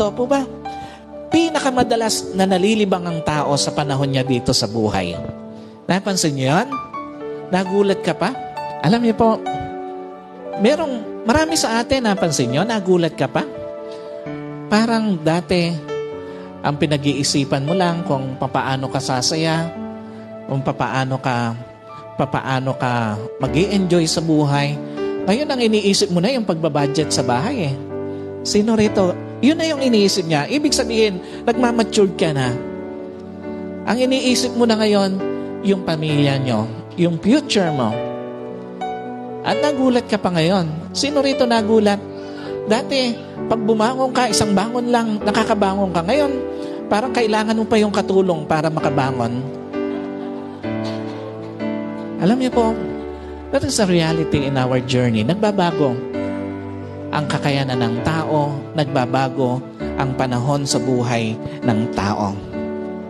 Totoo po ba? Pinakamadalas na nalilibang ang tao sa panahon niya dito sa buhay. Napansin niyo yan? Nagulat ka pa? Alam niyo po, merong marami sa atin, napansin niyo, nagulat ka pa? Parang dati, ang pinag-iisipan mo lang kung papaano ka sasaya, kung papaano ka papaano ka mag enjoy sa buhay. Ngayon ang iniisip mo na yung pagbabudget sa bahay eh. Sino rito? Yun na yung iniisip niya. Ibig sabihin, nagmamatured ka na. Ang iniisip mo na ngayon, yung pamilya nyo, yung future mo. At nagulat ka pa ngayon. Sino rito nagulat? Dati, pag bumangon ka, isang bangon lang, nakakabangon ka. Ngayon, parang kailangan mo pa yung katulong para makabangon. Alam niyo po, that is a reality in our journey. Nagbabago ang kakayanan ng tao, nagbabago ang panahon sa buhay ng tao.